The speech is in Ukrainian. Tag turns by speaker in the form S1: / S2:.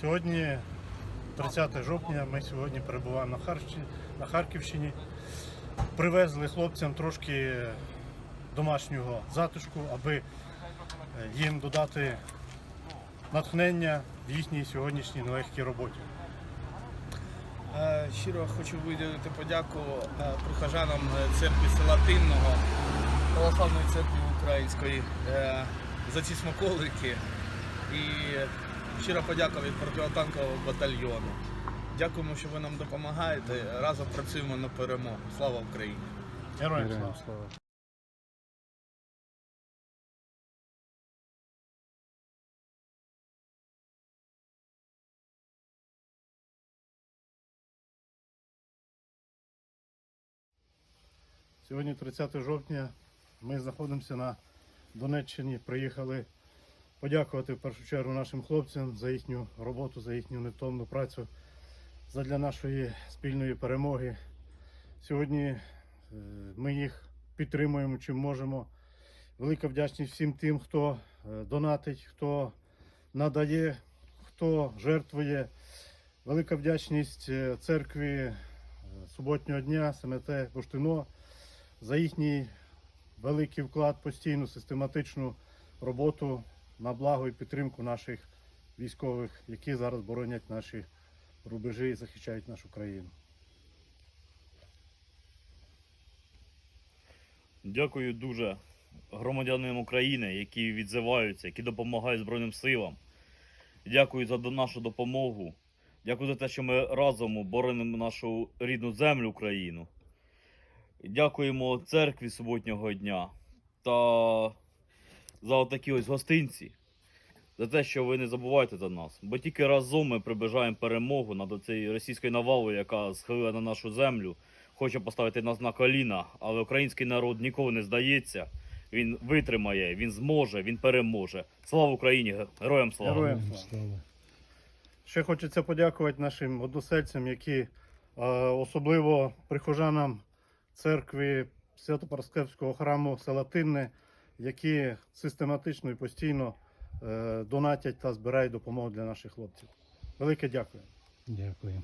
S1: Сьогодні 30 жовтня. Ми сьогодні перебуваємо на, Харщині, на Харківщині. Привезли хлопцям трошки домашнього затишку, аби е, їм додати натхнення в їхній сьогоднішній нелегкій роботі.
S2: Е, Щиро хочу виділити подяку е, прихожанам церкви села Тинного, Православної церкви Української за ці смаколики і щира подяка від протитанкового батальйону. Дякуємо, що ви нам допомагаєте. Разом працюємо на перемогу. Слава Україні!
S1: Героям слава. Сьогодні 30 жовтня. Ми знаходимося на Донеччині. Приїхали подякувати в першу чергу нашим хлопцям за їхню роботу, за їхню невтомну працю, задля нашої спільної перемоги. Сьогодні е, ми їх підтримуємо чим можемо. Велика вдячність всім тим, хто е, донатить, хто надає, хто жертвує. Велика вдячність е, церкві суботнього дня, СМТ Буштино за їхній великий вклад, постійну систематичну роботу на благо і підтримку наших військових, які зараз боронять наші рубежі і захищають нашу країну.
S3: Дякую дуже громадянам України, які відзиваються, які допомагають Збройним силам. Дякую за нашу допомогу. Дякую за те, що ми разом боронимо нашу рідну землю Україну. Дякуємо церкві суботнього дня та за такі ось гостинці, за те, що ви не забуваєте за нас. Бо тільки разом ми приближаємо перемогу над цією російською навалою, яка схилила на нашу землю хоче поставити нас на коліна, але український народ ніколи не здається. Він витримає, він зможе, він переможе. Слава Україні! Героям слава!
S1: Героям
S4: слава!
S1: Ще хочеться подякувати нашим односельцям, які е, особливо прихожанам церкви Свято-Параскевського храму села Тинне, які систематично і постійно е, донатять та збирають допомогу для наших хлопців. Велике дякую.
S4: Дякую.